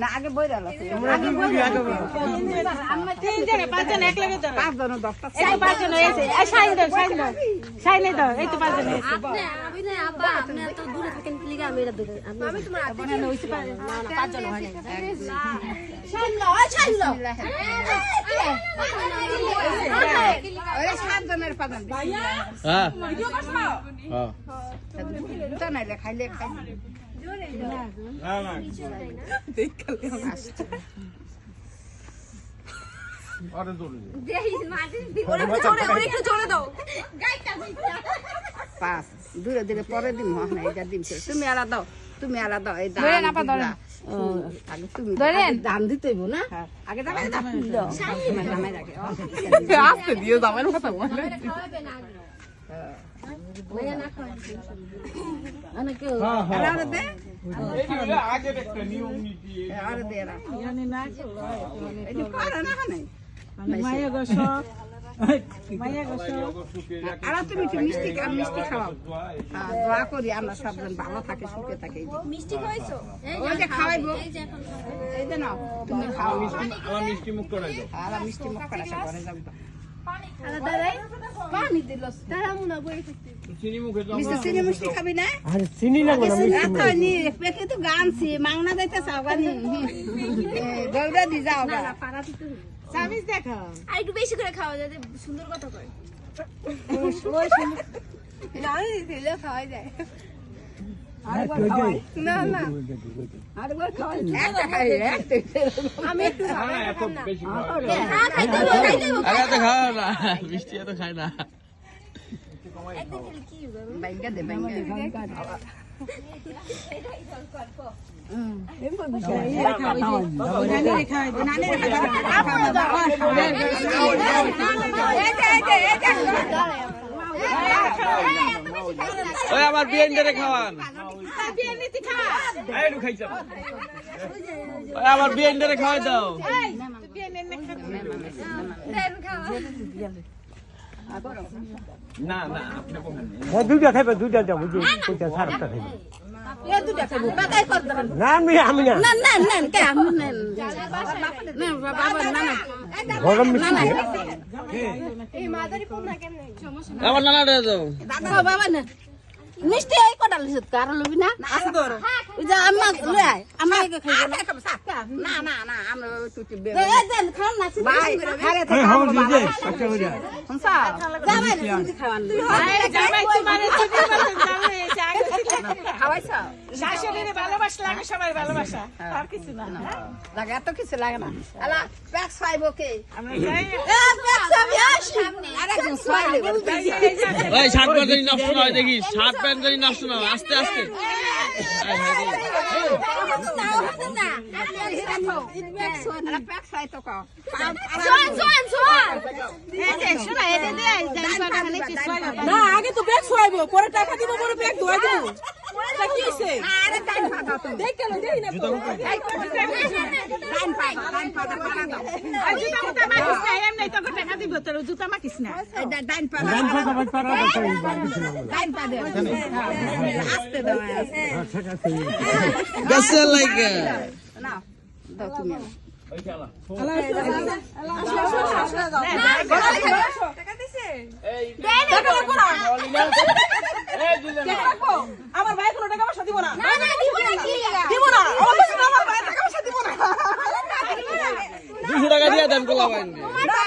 না আগে বইরা লাগছে তিনজনে পাঁচজন এক লগে ধরো। পাঁচ জন দশটা এই পাঁচজন হয়েছে এই সাইন দাও সাইন দাও সাইনে দাও এই তো পাঁচজন হয়েছে আপনি আমি না আব্বা আপনি এত দূরে থাকেন আমি এটা দূরে আমি তোমার আপনি না হইছে পারে না না পাঁচজন হয় ওই সাত জনের পাঁচ জন। হ্যাঁ। হ্যাঁ। দুটা নাইলে খাইলে খাইলে পাঁচ। দূরে দূরে পরে দিন হয় এটা দিন শেষ। তুমি আলাদা দাও তুমি আলাদা দাও এই দাম দিলা। আগে তুমি আগে দাম দিতে হইব না? আগে দাম দাম দাও। আস্তে দিয়ে দামের কথা বলে আলাদা দে আলাদা দে এরা। এই যে করে না হ্যাঁ, আমরা সবজন ভালো থাকে সুখে থাকে মিষ্টি খাইছো ওই যে খাওয়াইবো এই যে নাও তুমি খাও মিষ্টি মুখ করে মিষ্টি মুখ করা যাব মাংনা একটু বেশি করে খাওয়া যাতে সুন্দর কথা হ্যাঁ খাওয়া হ্যাঁ মিষ্টি এত খায় না একদিন খেলে কি হবে বাইঙ্গা দে বাইঙ্গা নানি রেখা নানি ওই আমার বিয়েন্ডারে খাওয়ান বিয়ে নীতি খা। এই একটু খাইছো। ওই আমার বিয়েন্ডারে খাওয়াই দাও। না না আপনি বলেন দুইটা খাইবে দুইটা যাব যে সারটা খাইবে। এ দুটা খাব বাকাই কর দেবেন। না আমি আমি না। না না না কে আমি না না বাবা না না গরম মিষ্টি এই মাদারি কোন না। কেন সমস্যা আমার নানা দাও। দাদা বাবা না। মিষ্টি এই কটা লিছত কার লবি না আছে তো ওই যে আম্মা লই আয় আম্মা কে খাইবো না না না আমরা তুই বে এ দেন খান না ভাই খারে এই হাওয়া আচ্ছা একটা করে হনসা যাবাই না তুই খাওয়ান জামাই তোমারে ভালোবাসা ভালোবাসা আর কিছু না লাগে এত কিছু লাগে না আলা প্যাক্স খাইবো কে আমরা যাই এ প্যাক্স আসি আরে একজন ওই শার্ট প্যান্ট জানি নষ্ট না হয় দেখিস শার্ট প্যান্ট জানি নষ্ট না হয় আস্তে আস্তে প্যাক্স খাই তো কাও শোন শোন শোন এই যে শোনা এনে দে জানি কথা খালি কিছু না আগে তো ব্যাগ শোয়াইবো পরে টাকা দিব পরে ব্যাগ ধোয়া দিব জুতা মাখিস না এমনি তো টাকা দিব তোর জুতা মাখিস না এই টাইম পাটা গান ফাটা বাজ পারা তো আর কিছু না টাইম পা দে আস্তে দাও ঠিক আছে গেছে লাগে নাও দাও তুমি আমার ভাই কোনো টাকা পয়সা দিব না না না দিব না কি দিব না আমার কাছে না, আমার ভাই টাকা পয়সা দিব না দুশো টাকা দিয়ে দেন কোলা বাইন না,